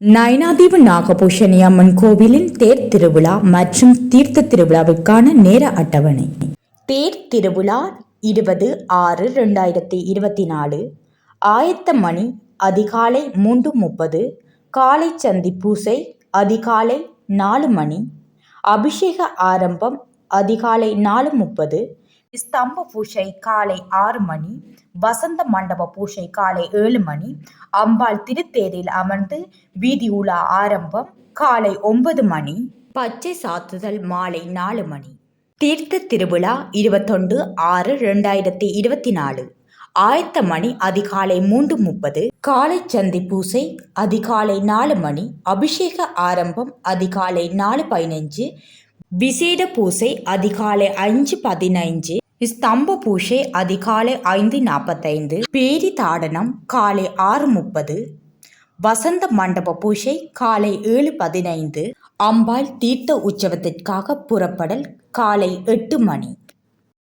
நயனாதீவு நாகபூஷணி அம்மன் கோவிலின் தேர் திருவிழா மற்றும் தீர்த்த திருவிழாவுக்கான நேர அட்டவணை. தேர் திருவிழா இருபது ஆறு ரெண்டாயிரத்தி இருபத்தி நாலு. ஆயத்த மணி அதிகாலை மூன்று முப்பது. காலை சந்தி பூசை அதிகாலை நாலு மணி. அபிஷேக ஆரம்பம் அதிகாலை நாலு முப்பது. ஸ்தம்ப பூஜை காலை ஆறு மணி வசந்த மண்டப பூஜை காலை ஏழு மணி அம்பாள் திருத்தேரில் அமர்ந்து வீதி உலா ஆரம்பம் காலை ஒன்பது மணி பச்சை சாத்துதல் மாலை நாலு மணி. தீர்த்த திருவிழா இருபத்தொன்று ஆறு ரெண்டாயிரத்தி இருபத்தி நாலு. ஆயத்த மணி அதிகாலை மூன்று முப்பது காலை சந்தி பூசை அதிகாலை நாலு மணி அபிஷேக ஆரம்பம் அதிகாலை நாலு பதினஞ்சு விசேட பூசை அதிகாலை அஞ்சு பதினைஞ்சு ஸ்தம்ப பூஷே அதிகாலை ஐந்து நாற்பத்தைந்து பேரி தாடனம் காலை ஆறு முப்பது வசந்த மண்டப பூஷை காலை ஏழு பதினைந்து அம்பாள் தீர்த்த உற்சவத்திற்காக புறப்படல் காலை எட்டு மணி.